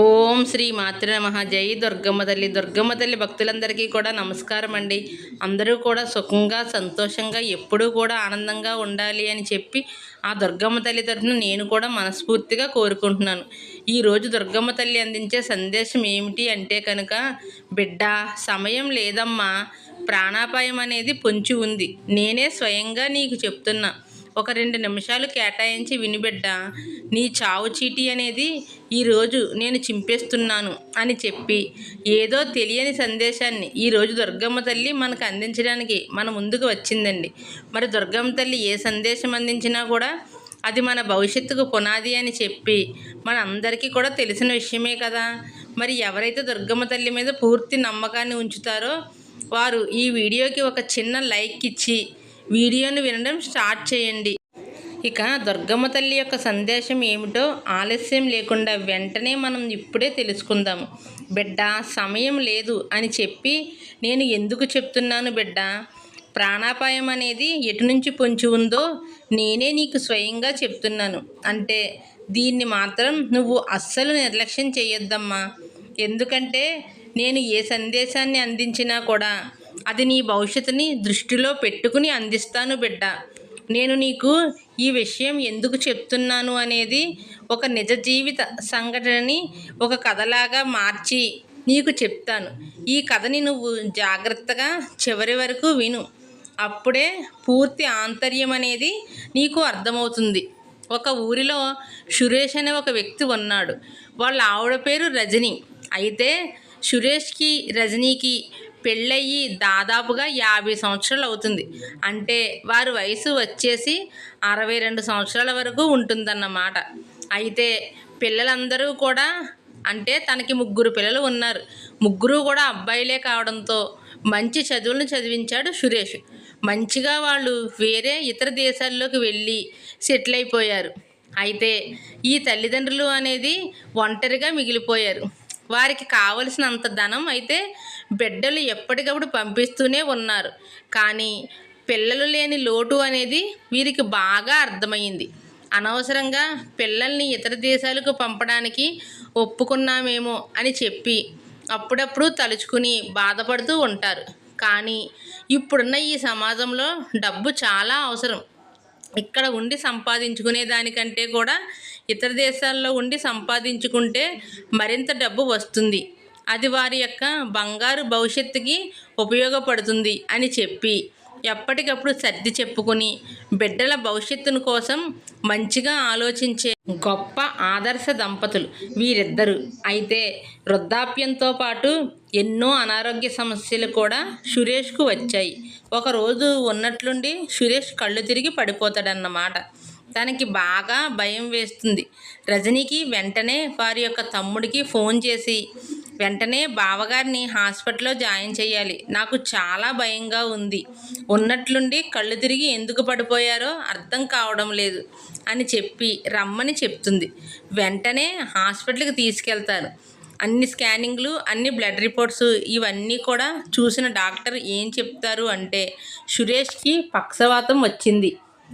ఓం శ్రీ మాతృ నమ. జై దుర్గమ్మ తల్లి దుర్గమ్మ తల్లి భక్తులందరికీ కూడా నమస్కారం అండి. అందరూ కూడా సుఖంగా సంతోషంగా ఎప్పుడూ కూడా ఆనందంగా ఉండాలి అని చెప్పి ఆ దుర్గమ్మ తల్లి తరఫున నేను కూడా మనస్ఫూర్తిగా కోరుకుంటున్నాను. ఈరోజు దుర్గమ్మ తల్లి అందించే సందేశం ఏమిటి అంటే కనుక బిడ్డ సమయం లేదమ్మా. ప్రాణాపాయం అనేది పొంచి ఉంది. నేనే స్వయంగా నీకు చెప్తున్నా. ఒక రెండు నిమిషాలు కేటాయించి వినిబిడ్డ నీ చావు చీటీ అనేది ఈరోజు నేను చింపేస్తున్నాను అని చెప్పి ఏదో తెలియని సందేశాన్ని ఈరోజు దుర్గమ్మ తల్లి మనకు అందించడానికి మన ముందుకు వచ్చిందండి. మరి దుర్గమ్మ తల్లి ఏ సందేశం అందించినా కూడా అది మన భవిష్యత్తుకు పునాది అని చెప్పి మన అందరికీ కూడా తెలిసిన విషయమే కదా. మరి ఎవరైతే దుర్గమ్మ తల్లి మీద పూర్తి నమ్మకాన్ని ఉంచుతారో వారు ఈ వీడియోకి ఒక చిన్న లైక్ ఇచ్చి వీడియోను వినడం స్టార్ట్ చేయండి. ఇక దుర్గమ్మ తల్లి యొక్క సందేశం ఏమిటో ఆలస్యం లేకుండా వెంటనే మనం ఇప్పుడే తెలుసుకుందాము బిడ్డ సమయం లేదు అని చెప్పి నేను ఎందుకు చెప్తున్నాను బిడ్డ? ప్రాణాపాయం అనేది ఎటు నుంచి పొంచి ఉందో నేనే నీకు స్వయంగా చెప్తున్నాను. అంటే దీన్ని మాత్రం నువ్వు అస్సలు నిర్లక్ష్యం చేయొద్దమ్మా. ఎందుకంటే నేను ఏ సందేశాన్ని అందించినా కూడా అది నీ భవిష్యత్తుని దృష్టిలో పెట్టుకుని అందిస్తాను బిడ్డ. నేను నీకు ఈ విషయం ఎందుకు చెప్తున్నాను అనేది ఒక నిజ జీవిత సంఘటనని ఒక కథలాగా మార్చి నీకు చెప్తాను. ఈ కథని నువ్వు జాగ్రత్తగా చివరి వరకు విను. అప్పుడే పూర్తి ఆంతర్యం అనేది నీకు అర్థమవుతుంది. ఒక ఊరిలో సురేష్ అనే ఒక వ్యక్తి ఉన్నాడు. వాళ్ళ ఆవిడ పేరు రజని. అయితే సురేష్కి రజనీకి పెళ్ళయ్యి దాదాపుగా యాభై సంవత్సరాలు అవుతుంది. అంటే వారి వయసు వచ్చేసి అరవై రెండు సంవత్సరాల వరకు ఉంటుందన్నమాట. అయితే పిల్లలందరూ కూడా అంటే తనకి ముగ్గురు పిల్లలు ఉన్నారు. ముగ్గురు కూడా అబ్బాయిలే కావడంతో మంచి చదువులను చదివించాడు సురేష్. మంచిగా వాళ్ళు వేరే ఇతర దేశాల్లోకి వెళ్ళి సెటిల్ అయిపోయారు. అయితే ఈ తల్లిదండ్రులు అనేది ఒంటరిగా మిగిలిపోయారు. వారికి కావలసినంత ధనం అయితే బిడ్డలు ఎప్పటికప్పుడు పంపిస్తూనే ఉన్నారు. కానీ పిల్లలు లేని లోటు అనేది వీరికి బాగా అర్థమైంది అనవసరంగా పిల్లల్ని ఇతర దేశాలకు పంపడానికి ఒప్పుకున్నామేమో అని చెప్పి అప్పుడప్పుడు తలుచుకుని బాధపడుతూ ఉంటారు. కానీ ఇప్పుడున్న ఈ సమాజంలో డబ్బు చాలా అవసరం. ఇక్కడ ఉండి సంపాదించుకునే దానికంటే కూడా ఇతర దేశాల్లో ఉండి సంపాదించుకుంటే మరింత డబ్బు వస్తుంది. అది వారి యొక్క బంగారు భవిష్యత్తుకి ఉపయోగపడుతుంది అని చెప్పి ఎప్పటికప్పుడు సర్ది చెప్పుకొని బిడ్డల భవిష్యత్తును కోసం మంచిగా ఆలోచించే గొప్ప ఆదర్శ దంపతులు వీరిద్దరు. అయితే వృద్ధాప్యంతో పాటు ఎన్నో అనారోగ్య సమస్యలు కూడా సురేష్కు వచ్చాయి. ఒకరోజు ఉన్నట్లుండి సురేష్ కళ్ళు తిరిగి పడిపోతాడన్నమాట. తనకి బాగా భయం వేస్తుంది. రజనీకి వెంటనే వారి యొక్క తమ్ముడికి ఫోన్ చేసి వెంటనే బావగారిని హాస్పిటల్లో జాయిన్ చేయాలి నాకు చాలా భయంగా ఉంది. ఉన్నట్లుండి కళ్ళు తిరిగి ఎందుకు పడిపోయారో అర్థం కావడం లేదు అని చెప్పి రమ్మని చెప్తుంది. వెంటనే హాస్పిటల్కి తీసుకెళ్తారు అన్ని స్కానింగ్లు అన్ని బ్లడ్ రిపోర్ట్స్ ఇవన్నీ కూడా చూసిన డాక్టర్ ఏం చెప్తారు అంటే సురేష్కి పక్షవాతం వచ్చింది.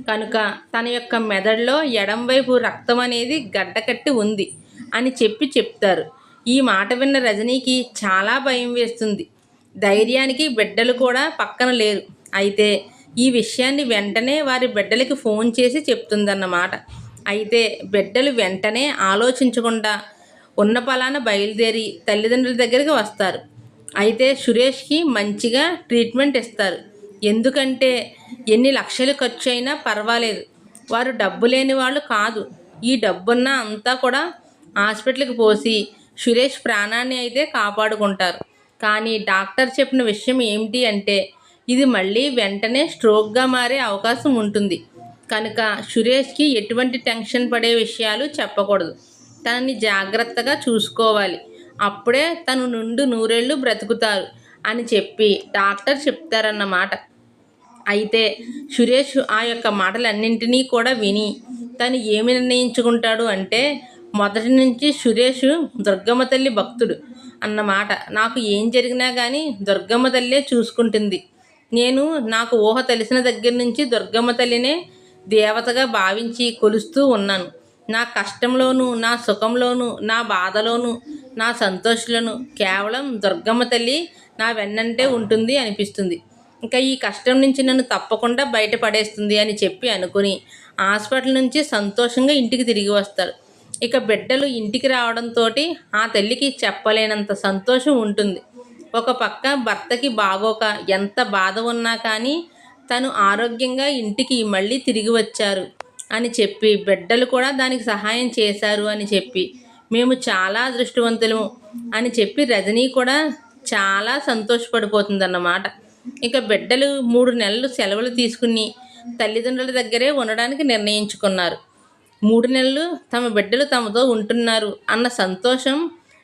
కనుక తన యొక్క మెదడులో ఎడంవైపు రక్తం అనేది గడ్డకట్టి ఉంది అని చెప్పి చెప్తారు. ఈ మాట విన్న రజనీకి చాలా భయం వేస్తుంది. ధైర్యానికి బిడ్డలు కూడా పక్కన లేరు. అయితే ఈ విషయాన్ని వెంటనే వారి బిడ్డలకి ఫోన్ చేసి చెప్తుందన్నమాట. అయితే బిడ్డలు వెంటనే ఆలోచించకుండా ఉన్న పలాన బయలుదేరి తల్లిదండ్రుల దగ్గరికి వస్తారు. అయితే సురేష్కి మంచిగా ట్రీట్మెంట్ ఇస్తారు. ఎందుకంటే ఎన్ని లక్షలు ఖర్చు అయినా పర్వాలేదు. వారు డబ్బు లేని వాళ్ళు కాదు. ఈ డబ్బున్న అంతా కూడా హాస్పిటల్కి పోసి సురేష్ ప్రాణాన్ని అయితే కాపాడుకుంటారు. కానీ డాక్టర్ చెప్పిన విషయం ఏమిటి అంటే ఇది మళ్ళీ వెంటనే స్ట్రోక్గా మారే అవకాశం ఉంటుంది. కనుక సురేష్కి ఎటువంటి టెన్షన్ పడే విషయాలు చెప్పకూడదు. తనని జాగ్రత్తగా చూసుకోవాలి. అప్పుడే తను నుండి నూరేళ్ళు బ్రతుకుతారు అని చెప్పి డాక్టర్ చెప్తారన్నమాట అయితే సురేష్ ఆ యొక్క మాటలన్నింటినీ కూడా విని తను ఏమి నిర్ణయించుకుంటాడు అంటే మొదటి నుంచి సురేష్ దుర్గమ్మ తల్లి భక్తుడు అన్నమాట నాకు ఏం జరిగినా కానీ దుర్గమ్మ తల్లే చూసుకుంటుంది. నేను నాకు ఊహ తెలిసిన దగ్గర నుంచి దుర్గమ్మ తల్లినే దేవతగా భావించి కొలుస్తూ ఉన్నాను. నా కష్టంలోనూ నా సుఖంలోనూ నా బాధలోనూ నా సంతోషులను కేవలం దుర్గమ్మ తల్లి నా వెన్నంటే ఉంటుంది అనిపిస్తుంది. ఇంకా ఈ కష్టం నుంచి నన్ను తప్పకుండా బయటపడేస్తుంది అని చెప్పి అనుకుని హాస్పిటల్ నుంచి సంతోషంగా ఇంటికి తిరిగి వస్తాడు ఇక బిడ్డలు ఇంటికి రావడంతో ఆ తల్లికి చెప్పలేనంత సంతోషం ఉంటుంది. ఒక పక్క భర్తకి బాగోక ఎంత బాధ ఉన్నా కానీ తను ఆరోగ్యంగా ఇంటికి మళ్ళీ తిరిగి వచ్చారు అని చెప్పి బిడ్డలు కూడా దానికి సహాయం చేశారు అని చెప్పి మేము చాలా అదృష్టవంతులము అని చెప్పి రజనీ కూడా చాలా సంతోషపడిపోతుందన్నమాట. ఇక బిడ్డలు మూడు నెలలు సెలవులు తీసుకుని తల్లిదండ్రుల దగ్గరే ఉండడానికి నిర్ణయించుకున్నారు. మూడు నెలలు తమ బిడ్డలు తమతో ఉంటున్నారు అన్న సంతోషం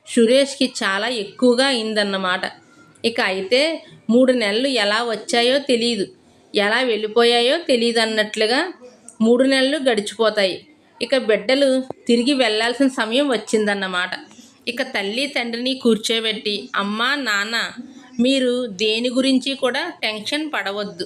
సురేష్కి చాలా ఎక్కువగా అయిందన్నమాట. ఇక అయితే మూడు నెలలు ఎలా వచ్చాయో తెలియదు ఎలా వెళ్ళిపోయాయో తెలియదు అన్నట్లుగా మూడు నెలలు గడిచిపోతాయి. ఇక బిడ్డలు తిరిగి వెళ్ళాల్సిన సమయం వచ్చిందన్నమాట. ఇక తల్లి తండ్రిని కూర్చోబెట్టి అమ్మా నాన్న మీరు దేని గురించి కూడా టెన్షన్ పడవద్దు.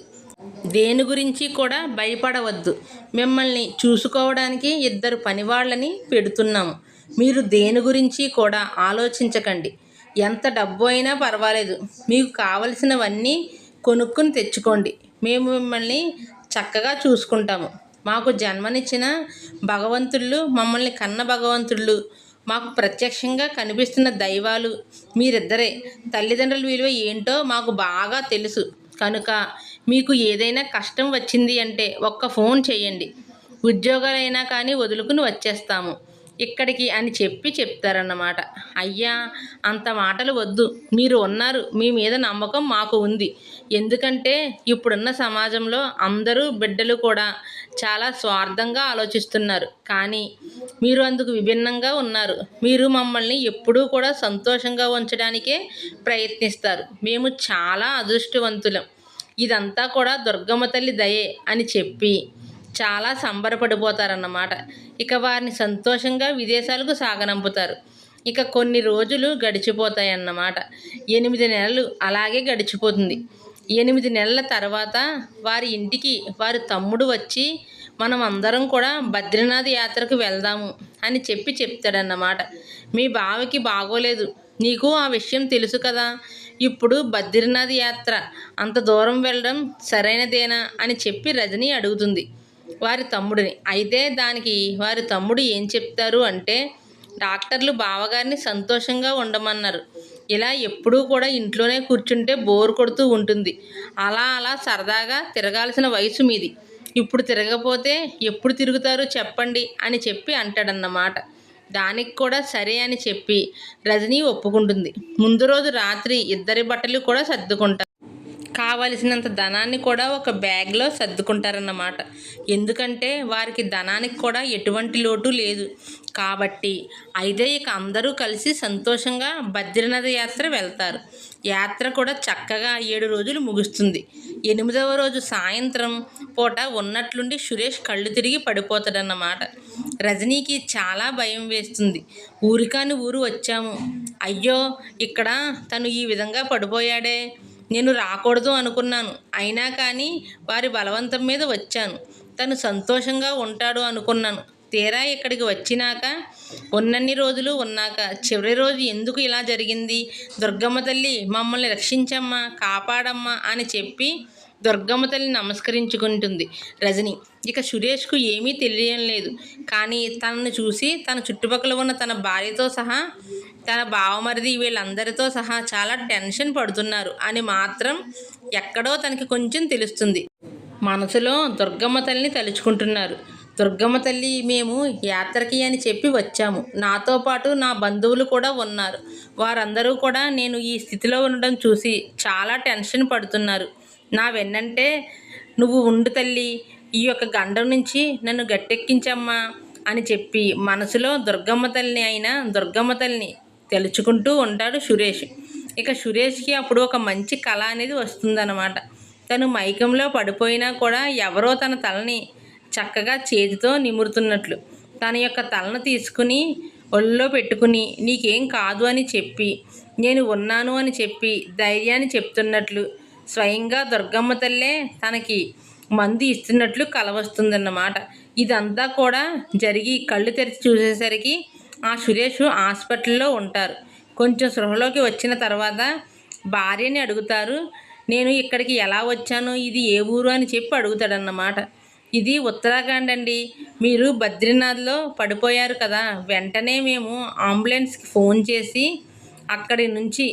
దేని గురించి కూడా భయపడవద్దు. మిమ్మల్ని చూసుకోవడానికి ఇద్దరు పనివాళ్ళని పెడుతున్నాము. మీరు దేని గురించి కూడా ఆలోచించకండి. ఎంత డబ్బు అయినా పర్వాలేదు. మీకు కావలసినవన్నీ కొనుక్కుని తెచ్చుకోండి. మేము మిమ్మల్ని చక్కగా చూసుకుంటాము. మాకు జన్మనిచ్చిన భగవంతుళ్ళు మమ్మల్ని కన్న భగవంతుళ్ళు మాకు ప్రత్యక్షంగా కనిపిస్తున్న దైవాలు మీరిద్దరే. తల్లిదండ్రుల విలువ ఏంటో మాకు బాగా తెలుసు. కనుక మీకు ఏదైనా కష్టం వచ్చింది అంటే ఒక్క ఫోన్ చేయండి. ఉద్యోగాలైనా కానీ వదులుకుని వచ్చేస్తాము. ఇక్కడికి అని చెప్పి చెప్తారన్నమాట. అయ్యా అంత మాటలు వద్దు. మీరు ఉన్నారు. మీ మీద నమ్మకం మాకు ఉంది. ఎందుకంటే ఇప్పుడున్న సమాజంలో అందరూ బిడ్డలు కూడా చాలా స్వార్థంగా ఆలోచిస్తున్నారు. కానీ మీరు అందుకు విభిన్నంగా ఉన్నారు. మీరు మమ్మల్ని ఎప్పుడూ కూడా సంతోషంగా ఉంచడానికే ప్రయత్నిస్తారు. మేము చాలా అదృష్టవంతులం. ఇదంతా కూడా దుర్గమ్మ తల్లి దయే అని చెప్పి చాలా సంబరపడిపోతారన్నమాట. ఇక వారిని సంతోషంగా విదేశాలకు సాగనంపుతారు. ఇక కొన్ని రోజులు గడిచిపోతాయన్నమాట. ఎనిమిది నెలలు అలాగే గడిచిపోతుంది. ఎనిమిది నెలల తర్వాత వారి ఇంటికి వారి తమ్ముడు వచ్చి మనం అందరం కూడా బద్రీనాథ్ యాత్రకు వెళ్దాము అని చెప్పి చెప్తాడన్నమాట. మీ బావకి బాగోలేదు. నీకు ఆ విషయం తెలుసు కదా. ఇప్పుడు బద్రీనాథ్ యాత్ర అంత దూరం వెళ్ళడం సరైనదేనా అని చెప్పి రజని అడుగుతుంది. వారి తమ్ముడిని. అయితే దానికి వారి తమ్ముడు ఏం చెప్తారు అంటే డాక్టర్లు బావగారిని సంతోషంగా ఉండమన్నారు. ఇలా ఎప్పుడూ కూడా ఇంట్లోనే కూర్చుంటే బోర్ కొడుతూ ఉంటుంది. అలా అలా సరదాగా తిరగాల్సిన వయసు మీది. ఇప్పుడు తిరగపోతే ఎప్పుడు తిరుగుతారో చెప్పండి అని చెప్పి అంటాడన్నమాట. దానికి కూడా సరే అని చెప్పి రజనీ ఒప్పుకుంటుంది. ముందు రోజు రాత్రి ఇద్దరి బట్టలు కూడా సర్దుకుంటారు. కావలసినంత ధనాన్ని కూడా ఒక బ్యాగ్లో సర్దుకుంటారన్నమాట. ఎందుకంటే వారికి ధనానికి కూడా ఎటువంటి లోటు లేదు. కాబట్టి అయితే ఇక అందరూ కలిసి సంతోషంగా బద్రీనాథ యాత్ర వెళ్తారు. యాత్ర కూడా చక్కగా ఏడు రోజులు ముగుస్తుంది. ఎనిమిదవ రోజు సాయంత్రం పూట ఉన్నట్లుండి సురేష్ కళ్ళు తిరిగి పడిపోతాడన్నమాట. రజనీకి చాలా భయం వేస్తుంది. ఊరికాని ఊరు వచ్చాము. అయ్యో ఇక్కడ తను ఈ విధంగా పడిపోయాడే. నేను రాకూడదు అనుకున్నాను. అయినా కానీ వారి బలవంతం మీద వచ్చాను. తను సంతోషంగా ఉంటాడు అనుకున్నాను. తీరా ఇక్కడికి వచ్చినాక ఉన్నన్ని రోజులు ఉన్నాక చివరి రోజు ఎందుకు ఇలా జరిగింది? దుర్గమ్మ తల్లి మమ్మల్ని రక్షించమ్మా కాపాడమ్మా అని చెప్పి దుర్గమ్మ తల్లి నమస్కరించుకుంటుంది రజని. ఇక సురేష్కు ఏమీ తెలియడం లేదు. కానీ తనను చూసి తన చుట్టుపక్కల ఉన్న తన భార్యతో సహా తన బావమరిది వీళ్ళందరితో సహా చాలా టెన్షన్ పడుతున్నారు అని మాత్రం ఎక్కడో తనకి కొంచెం తెలుస్తుంది. మనసులో దుర్గమ్మ తల్లిని తలుచుకుంటున్నారు. దుర్గమ్మ తల్లి మేము యాత్రకి అని చెప్పి వచ్చాము. నాతో పాటు నా బంధువులు కూడా ఉన్నారు. వారందరూ కూడా నేను ఈ స్థితిలో ఉండడం చూసి చాలా టెన్షన్ పడుతున్నారు. నా వెన్నంటే నువ్వు ఉండు తల్లి ఈ యొక్క గండం నుంచి నన్ను గట్టెక్కించమ్మా అని చెప్పి మనసులో దుర్గమ్మ తల్లిని అయిన దుర్గమ్మ తల్లిని తెలుచుకుంటూ ఉంటాడు సురేష్. ఇక సురేష్కి అప్పుడు ఒక మంచి కళ అనేది వస్తుందన్నమాట. తను మైకంలో పడిపోయినా కూడా ఎవరో తన తలని చక్కగా చేతితో నిమురుతున్నట్లు. తన యొక్క తలను తీసుకుని ఒళ్ళో పెట్టుకుని నీకేం కాదు అని చెప్పి నేను ఉన్నాను అని చెప్పి ధైర్యాన్ని చెప్తున్నట్లు. స్వయంగా దుర్గమ్మ తల్లే తనకి మందు ఇస్తున్నట్లు కలవస్తుందన్నమాట. ఇదంతా కూడా జరిగి కళ్ళు తెరిచి చూసేసరికి ఆ సురేష్ హాస్పిటల్లో ఉంటారు. కొంచెం సృహలోకి వచ్చిన తర్వాత భార్యని అడుగుతారు నేను ఇక్కడికి ఎలా వచ్చాను? ఇది ఏ ఊరు? అని చెప్పి అడుగుతాడన్నమాట. ఇది ఉత్తరాఖండ్ అండి. మీరు బద్రీనాథ్లో పడిపోయారు కదా. వెంటనే మేము అంబులెన్స్కి ఫోన్ చేసి అక్కడి నుంచి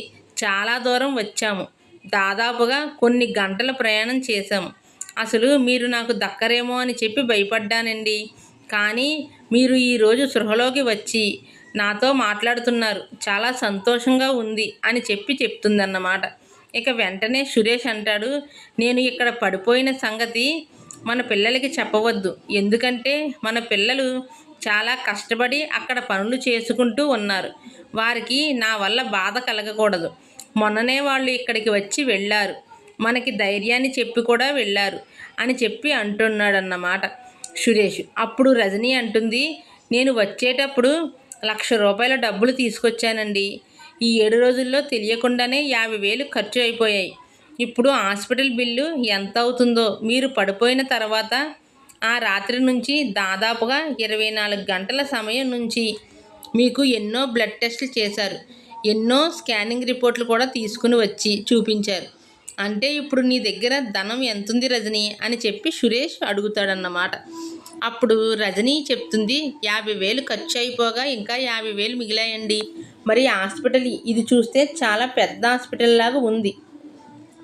చాలా దూరం వచ్చాము. దాదాపుగా కొన్ని గంటల ప్రయాణం చేశాము. అసలు మీరు నాకు దక్కరేమో అని చెప్పి భయపడ్డానండి. కానీ మీరు ఈరోజు సృహలోకి వచ్చి నాతో మాట్లాడుతున్నారు. చాలా సంతోషంగా ఉంది అని చెప్పి చెప్తుందన్నమాట. ఇక వెంటనే సురేష్ అంటాడు నేను ఇక్కడ పడిపోయిన సంగతి మన పిల్లలకి చెప్పవద్దు. ఎందుకంటే మన పిల్లలు చాలా కష్టపడి అక్కడ పనులు చేసుకుంటూ ఉన్నారు. వారికి నా వల్ల బాధ కలగకూడదు. మొన్ననే వాళ్ళు ఇక్కడికి వచ్చి వెళ్ళారు. మనకి ధైర్యాన్ని చెప్పి కూడా వెళ్ళారు అని చెప్పి అంటున్నాడన్నమాట సురేష్. అప్పుడు రజనీ అంటుంది నేను వచ్చేటప్పుడు లక్ష రూపాయల డబ్బులు తీసుకొచ్చానండి. ఈ ఏడు రోజుల్లో తెలియకుండానే యాభై వేలు ఖర్చు అయిపోయాయి. ఇప్పుడు హాస్పిటల్ బిల్లు ఎంత అవుతుందో మీరు పడిపోయిన తర్వాత ఆ రాత్రి నుంచి దాదాపుగా ఇరవై నాలుగు గంటల సమయం నుంచి మీకు ఎన్నో బ్లడ్ టెస్టులు చేశారు. ఎన్నో స్కానింగ్ రిపోర్ట్లు కూడా తీసుకుని వచ్చి చూపించారు. అంటే ఇప్పుడు నీ దగ్గర ధనం ఎంతుంది రజని? అని చెప్పి సురేష్ అడుగుతాడన్నమాట. అప్పుడు రజనీ చెప్తుంది యాభై వేలు ఖర్చు అయిపోగా ఇంకా యాభై వేలు మిగిలాయండి. మరి హాస్పిటల్ ఇది చూస్తే చాలా పెద్ద హాస్పిటల్ లాగా ఉంది.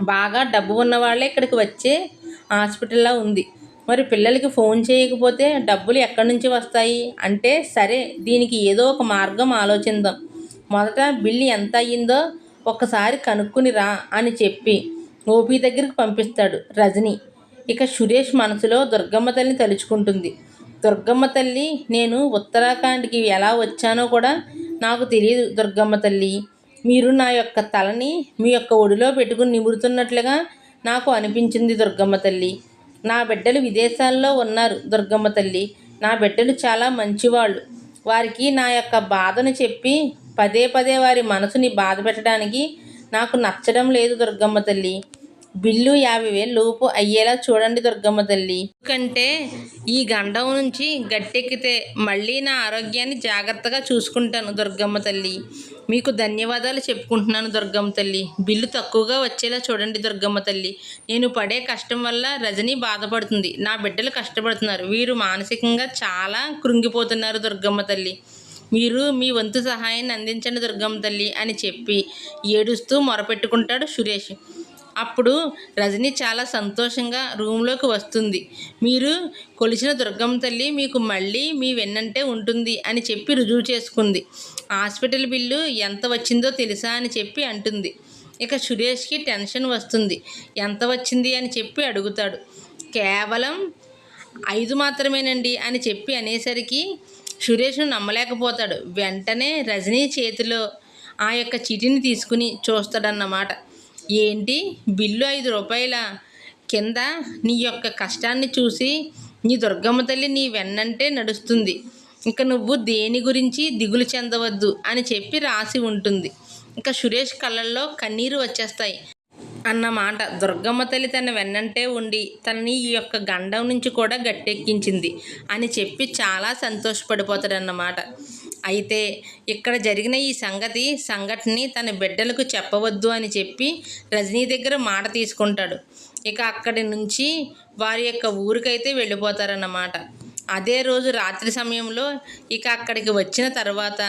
బాగా డబ్బు ఉన్నవాళ్ళే ఇక్కడికి వచ్చే హాస్పిటల్లా ఉంది. మరి పిల్లలకి ఫోన్ చేయకపోతే డబ్బులు ఎక్కడి నుంచి వస్తాయి? అంటే సరే దీనికి ఏదో ఒక మార్గం ఆలోచిద్దాం. మొదట బిల్లు ఎంత అయ్యిందో ఒక్కసారి కనుక్కుని రా అని చెప్పి ఓపీ దగ్గరికి పంపిస్తాడు రజని. ఇక సురేష్ మనసులో దుర్గమ్మ తల్లిని తలుచుకుంటుంది. దుర్గమ్మ తల్లి నేను ఉత్తరాఖండ్కి ఎలా వచ్చానో కూడా నాకు తెలియదు దుర్గమ్మ తల్లి. మీరు నా యొక్క తలని మీ యొక్క ఒడిలో పెట్టుకుని నిమురుతున్నట్లుగా నాకు అనిపించింది దుర్గమ్మ తల్లి. నా బిడ్డలు విదేశాల్లో ఉన్నారు దుర్గమ్మ తల్లి. నా బిడ్డలు చాలా మంచివాళ్ళు. వారికి నా యొక్క బాధను చెప్పి పదే పదే వారి మనసుని బాధ పెట్టడానికి నాకు నచ్చడం లేదు దుర్గమ్మ తల్లి. బిల్లు యాభై వేలు లోపు అయ్యేలా చూడండి దుర్గమ్మ తల్లి. ఎందుకంటే ఈ గండం నుంచి గట్టెక్కితే మళ్ళీ నా ఆరోగ్యాన్ని జాగ్రత్తగా చూసుకుంటాను దుర్గమ్మ తల్లి. మీకు ధన్యవాదాలు చెప్పుకుంటున్నాను దుర్గమ్మ తల్లి. బిల్లు తక్కువగా వచ్చేలా చూడండి దుర్గమ్మ తల్లి. నేను పడే కష్టం వల్ల రజని బాధపడుతుంది. నా బిడ్డలు కష్టపడుతున్నారు. వీరు మానసికంగా చాలా కృంగిపోతున్నారు దుర్గమ్మ తల్లి. మీరు మీ వంతు సహాయాన్ని అందించండి దుర్గమ్మ తల్లి అని చెప్పి ఏడుస్తూ మొరపెట్టుకుంటాడు సురేష్. అప్పుడు రజని చాలా సంతోషంగా రూమ్లోకి వస్తుంది. మీరు కొలిచిన దుర్గమ్మ తల్లి మీకు మళ్ళీ మీ వెన్నంటే ఉంటుంది అని చెప్పి రుజువు చేసుకుంది. హాస్పిటల్ బిల్లు ఎంత వచ్చిందో తెలుసా అని చెప్పి అంటుంది. ఇక సురేష్కి టెన్షన్ వస్తుంది. ఎంత వచ్చింది అని చెప్పి అడుగుతాడు. కేవలం ఐదు మాత్రమేనండి అని చెప్పి అనేసరికి సురేష్ను నమ్మలేకపోతాడు. వెంటనే రజనీ చేతిలో ఆ యొక్క చీటిని తీసుకుని చూస్తాడన్నమాట. ఏంటి? బిల్లు ఐదు రూపాయల కింద నీ యొక్క కష్టాన్ని చూసి నీ దుర్గమ్మ తల్లి నీ వెన్నంటే నడుస్తుంది. ఇంకా నువ్వు దేని గురించి దిగులు చెందవద్దు అని చెప్పి రాసి ఉంటుంది. ఇంకా సురేష్ కళ్ళల్లో కన్నీరు వచ్చేస్తాయి. అన్నమాట దుర్గమ్మ తల్లి తన వెన్నంటే ఉండి తనని ఈ యొక్క గండం నుంచి కూడా గట్టెక్కించింది అని చెప్పి చాలా సంతోషపడిపోతాడన్నమాట. అయితే ఇక్కడ జరిగిన ఈ సంగతి సంఘటనని తన బిడ్డలకు చెప్పవద్దు అని చెప్పి రజనీ దగ్గర మాట తీసుకుంటాడు. ఇక అక్కడి నుంచి వారి యొక్క ఊరికైతే వెళ్ళిపోతారన్నమాట. అదే రోజు రాత్రి సమయంలో ఇక అక్కడికి వచ్చిన తర్వాత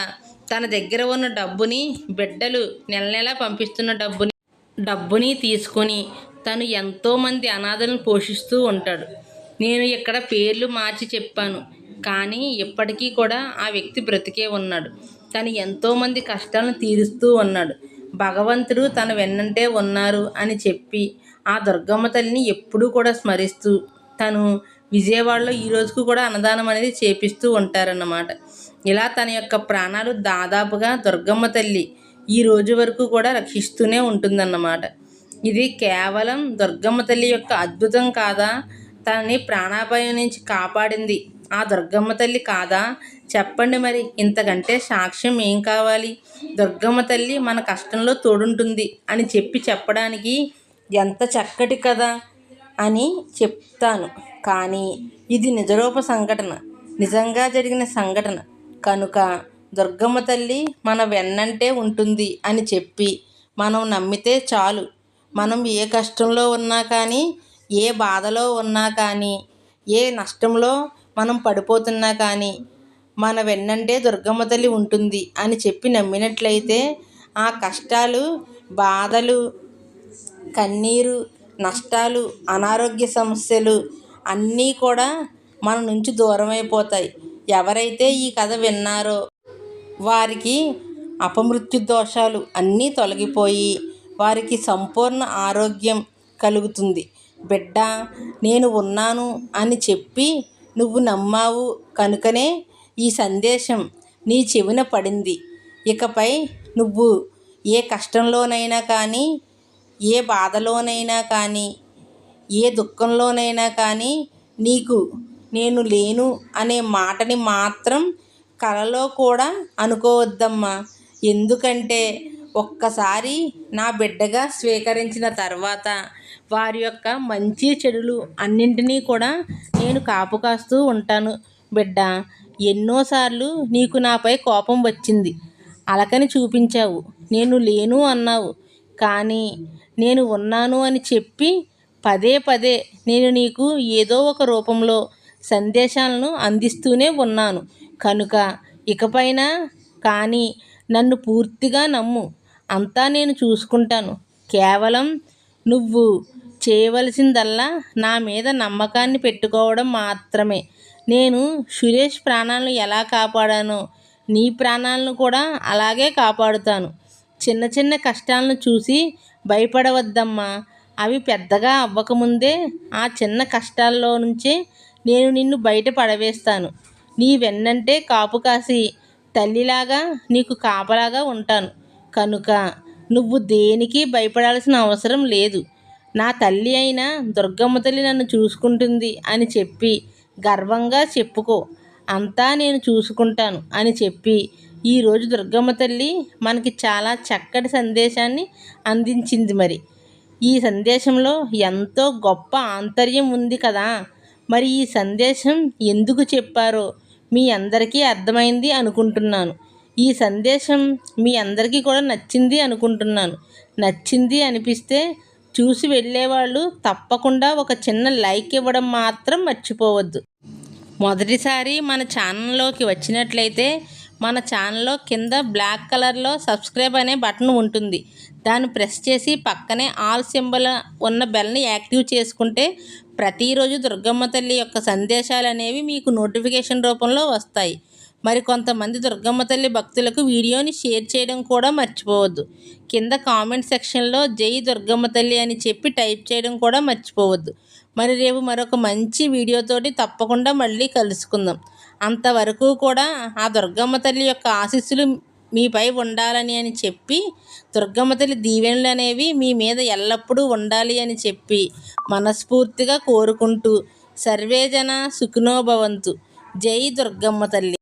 తన దగ్గర ఉన్న డబ్బుని బిడ్డలు నెల నెలా పంపిస్తున్న డబ్బుని డబ్బుని తీసుకొని తను ఎంతోమంది అనాథలను పోషిస్తూ ఉంటాడు. నేను ఇక్కడ పేర్లు మార్చి చెప్పాను. కానీ ఇప్పటికీ కూడా ఆ వ్యక్తి బ్రతికే ఉన్నాడు. తను ఎంతోమంది కష్టాలను తీరుస్తూ ఉన్నాడు. భగవంతుడు తను వెన్నంటే ఉన్నారు అని చెప్పి ఆ దుర్గమ్మ తల్లిని ఎప్పుడూ కూడా స్మరిస్తూ తను విజయవాడలో ఈ రోజుకు కూడా అన్నదానం అనేది చేపిస్తూ ఉంటారన్నమాట. ఇలా తన యొక్క ప్రాణాలు దాదాపుగా దుర్గమ్మ తల్లి ఈ రోజు వరకు కూడా రక్షిస్తూనే ఉంటుందన్నమాట. ఇది కేవలం దుర్గమ్మ తల్లి యొక్క అద్భుతం కాదా? తనని ప్రాణాపాయం నుంచి కాపాడింది. ఆ దుర్గమ్మ తల్లి కాదా? చెప్పండి మరి ఇంతకంటే సాక్ష్యం ఏం కావాలి? దుర్గమ్మ తల్లి మన కష్టంలో తోడుంటుంది అని చెప్పి చెప్పడానికి ఎంత చక్కటి కదా అని చెప్తాను. కానీ ఇది నిజరూప సంఘటన. నిజంగా జరిగిన సంఘటన. కనుక దుర్గమ్మ తల్లి మన వెన్నంటే ఉంటుంది అని చెప్పి మనం నమ్మితే చాలు. మనం ఏ కష్టంలో ఉన్నా కానీ ఏ బాధలో ఉన్నా కానీ ఏ నష్టంలో మనం పడిపోతున్నా కానీ మన వెన్నంటే దుర్గమ్మ తల్లి ఉంటుంది అని చెప్పి నమ్మినట్లయితే ఆ కష్టాలు బాధలు కన్నీరు నష్టాలు అనారోగ్య సమస్యలు అన్నీ కూడా మన నుంచి దూరమైపోతాయి. ఎవరైతే ఈ కథ విన్నారో వారికి అపమృత్యు దోషాలు అన్నీ తొలగిపోయి వారికి సంపూర్ణ ఆరోగ్యం కలుగుతుంది. బిడ్డ నేను ఉన్నాను అని చెప్పి నువ్వు నమ్మావు కనుకనే ఈ సందేశం నీ చెవిన పడింది. ఇకపై నువ్వు ఏ కష్టంలోనైనా కానీ ఏ బాధలోనైనా కానీ ఏ దుఃఖంలోనైనా కానీ నీకు నేను లేను అనే మాటని మాత్రం కలలో కూడా అనుకోవద్దమ్మా. ఎందుకంటే ఒక్కసారి నా బిడ్డగా స్వీకరించిన తర్వాత వారి యొక్క మంచి చెడులు అన్నింటినీ కూడా నేను కాపు కాస్తూ ఉంటాను. బిడ్డ ఎన్నోసార్లు నీకు నాపై కోపం వచ్చింది. అలకని చూపించావు. నేను లేను అన్నావు. కానీ నేను ఉన్నాను అని చెప్పి పదే పదే నేను నీకు ఏదో ఒక రూపంలో సందేశాలను అందిస్తూనే ఉన్నాను. కనుక ఇకపైన కానీ నన్ను పూర్తిగా నమ్ము. అంతా నేను చూసుకుంటాను. కేవలం నువ్వు చేయవలసిందల్లా నా మీద నమ్మకాన్ని పెట్టుకోవడం మాత్రమే. నేను సురేష్ ప్రాణాలను ఎలా కాపాడానో నీ ప్రాణాలను కూడా అలాగే కాపాడుతాను. చిన్న చిన్న కష్టాలను చూసి భయపడవద్దమ్మా. అవి పెద్దగా అవ్వకముందే ఆ చిన్న కష్టాల్లో నుంచే నేను నిన్ను బయట పడవేస్తాను. నీ వెన్నంటే కాపు కాసి తల్లిలాగా నీకు కాపలాగా ఉంటాను. కనుక నువ్వు దేనికి భయపడాల్సిన అవసరం లేదు. నా తల్లి అయిన దుర్గమ్మ తల్లి నన్ను చూసుకుంటుంది అని చెప్పి గర్వంగా చెప్పుకో. అంతా నేను చూసుకుంటాను అని చెప్పి ఈరోజు దుర్గమ్మ తల్లి మనకి చాలా చక్కటి సందేశాన్ని అందించింది మరి. ఈ సందేశంలో ఎంతో గొప్ప ఆంతర్యం ఉంది కదా. మరి ఈ సందేశం ఎందుకు చెప్పారో మీ అందరికీ అర్థమైంది అనుకుంటున్నాను. ఈ సందేశం మీ అందరికీ కూడా నచ్చింది అనుకుంటున్నాను. నచ్చింది అనిపిస్తే చూసి వెళ్ళేవాళ్ళు తప్పకుండా ఒక చిన్న లైక్ ఇవ్వడం మాత్రం మర్చిపోవద్దు. మొదటిసారి మన ఛానల్లోకి వచ్చినట్లయితే మన ఛానల్లో కింద బ్లాక్ కలర్లో సబ్స్క్రైబ్ అనే బటన్ ఉంటుంది. దాన్ని ప్రెస్ చేసి పక్కనే ఆల్ సింబల్ ఉన్న బెల్ని యాక్టివ్ చేసుకుంటే ప్రతిరోజు దుర్గమ్మ తల్లి యొక్క సందేశాలు అనేవి మీకు నోటిఫికేషన్ రూపంలో వస్తాయి. మరి కొంతమంది దుర్గమ్మ తల్లి భక్తులకు వీడియోని షేర్ చేయడం కూడా మర్చిపోవద్దు. కింద కామెంట్ సెక్షన్లో జై దుర్గమ్మ తల్లి అని చెప్పి టైప్ చేయడం కూడా మర్చిపోవద్దు. మరి రేపు మరొక మంచి వీడియోతోటి తప్పకుండా మళ్ళీ కలుసుకుందాం. అంతవరకు కూడా ఆ దుర్గమ్మ తల్లి యొక్క ఆశీస్సులు మీపై ఉండాలని అని చెప్పి దుర్గమ్మ తల్లి దీవెనలు అనేవి మీ మీద ఎల్లప్పుడూ ఉండాలి అని చెప్పి మనస్ఫూర్తిగా కోరుకుంటూ సర్వేజన సుఖినోభవంతు జై దుర్గమ్మ తల్లి.